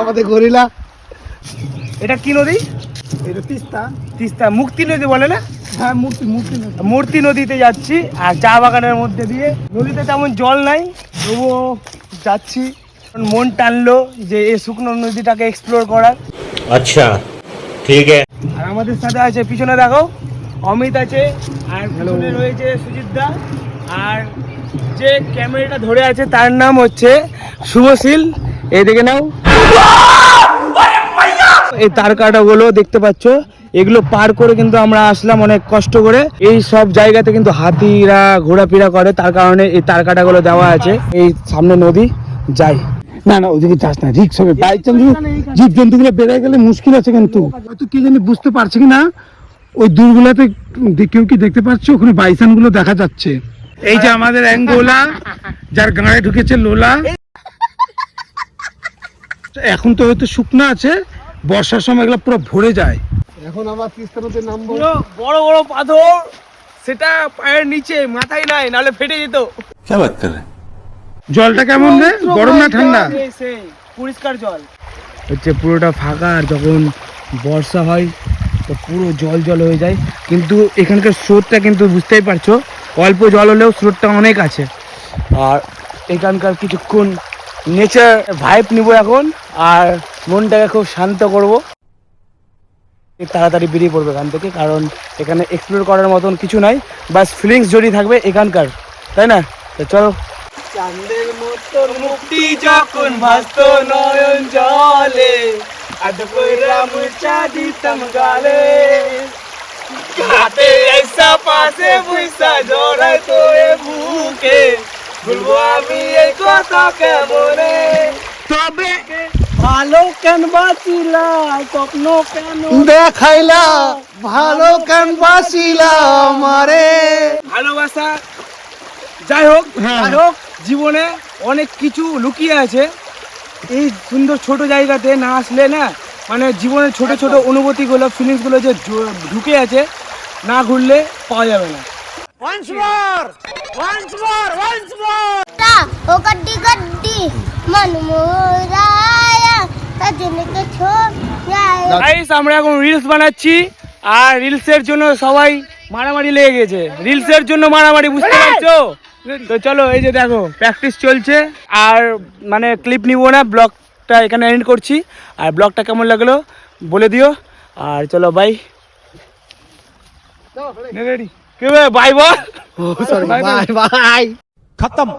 আমাদের গরিলা। এটা কি নদী? এটা তিস্তা। তিস্তা মুক্তি নদী বলে না? হ্যাঁ মুক্তি মুক্তি নদী। মূর্তি নদীতে যাচ্ছি আর চা বাগানের মধ্যে দিয়ে। নদীতে তেমন জল নাই তবুও যাচ্ছি। মন টানলো যে এই শুকনো নদীটাকে এক্সপ্লোর করার। আচ্ছা ঠিক আছে। আর আমাদের সাথে আছে পিছনে দেখো অমিত আছে আর রয়েছে সুজিত দা আর যে ক্যামেরাটা ধরে আছে তার নাম হচ্ছে শুভশীল। এই দেখে নাও। এই তার কাটাগুলো দেখতে পাচ্ছ। এগুলো পার করে কিন্তু আমরা আসলাম অনেক কষ্ট করে। এই সব জায়গাতে কিন্তু হাতিরা ঘোরাফেরা করে, তার কারণে এই তার কাটাগুলো দেওয়া আছে। এই সামনে নদী, যাই। না না, ওদিকে যাস না, রিক্স হবে। বাই চান্স জীব জন্তুগুলো বেড়ে গেলে মুশকিল আছে কিন্তু। হয়তো কি জানি বুঝতে পারছি কি না, ওই দূরগুলাতে কেউ কি দেখতে পাচ্ছ? ওখানে বাইসানগুলো দেখা যাচ্ছে। এই যে আমাদের অ্যাঙ্গোলা যার গাঁড়ে ঢুকেছে লোলা। এখন তো হয়তো শুকনো আছে বর্ষার সময় এগুলো পুরো ভরে যায়। এখন আবার তিস্তা নদীর বড় বড় পাথর সেটা পায়ের নিচে মাথায় নাই নালে ফেটে যেত। কে বাত জলটা কেমন রে? গরম না ঠান্ডা? পরিষ্কার জল। হচ্ছে পুরোটা ফাঁকা আর যখন বর্ষা হয় তো পুরো জল জল হয়ে যায়। কিন্তু এখানকার স্রোতটা কিন্তু বুঝতেই পারছ অল্প জল হলেও স্রোতটা অনেক আছে। আর এখানকার কিছুক্ষণ নেচার ভাইব নিব এখন, আর মনটাকে খুব শান্ত করব। তাড়াতাড়ি বেরিয়ে পড়বে এখান থেকে, কারণ এখানে এক্সপ্লোর করার মতন কিছু নাই। বাস ফিলিংস জড়িয়ে থাকবে এখানকার, তাই না? তো চলো। চাঁদের মতন মুক্তি যখন নয়ন জলে আদ কইরা মুচা দিতাম গালে। ঘাটে আইসা পাশে বুইসা জড়াই তোরে বুকে ভুলবো আমি এই কথা কেমনে তবে ভালো কেন বাঁচিলা স্বপ্ন কেন দেখাইলা ভালো কেন বাসিলা আমারে ভালোবাসা যাই হোক। যাই হোক জীবনে অনেক কিছু লুকিয়ে আছে এই সুন্দর ছোট জায়গাতে না আসলে না মানে জীবনের ছোট ছোট অনুভূতিগুলো ফিলিংসগুলো যে ঢুকে আছে না ঘুরলে পাওয়া যাবে না। Once আমরা এখন রিলস বানাচ্ছি আর রিলসের জন্য সবাই মারামারি লেগে গেছে। রিলসের জন্য মারামারি বুঝতে পারছ? তো চলো এই যে দেখো প্র্যাকটিস চলছে। আর মানে ক্লিপ নিবো না ব্লগ ব্লগটা এখানে এন্ড করছি। আর ব্লগটা কেমন লাগল বলে দিও। আর চলো বাই রেডি কে বাই বল। সরি বাই বাই খতম।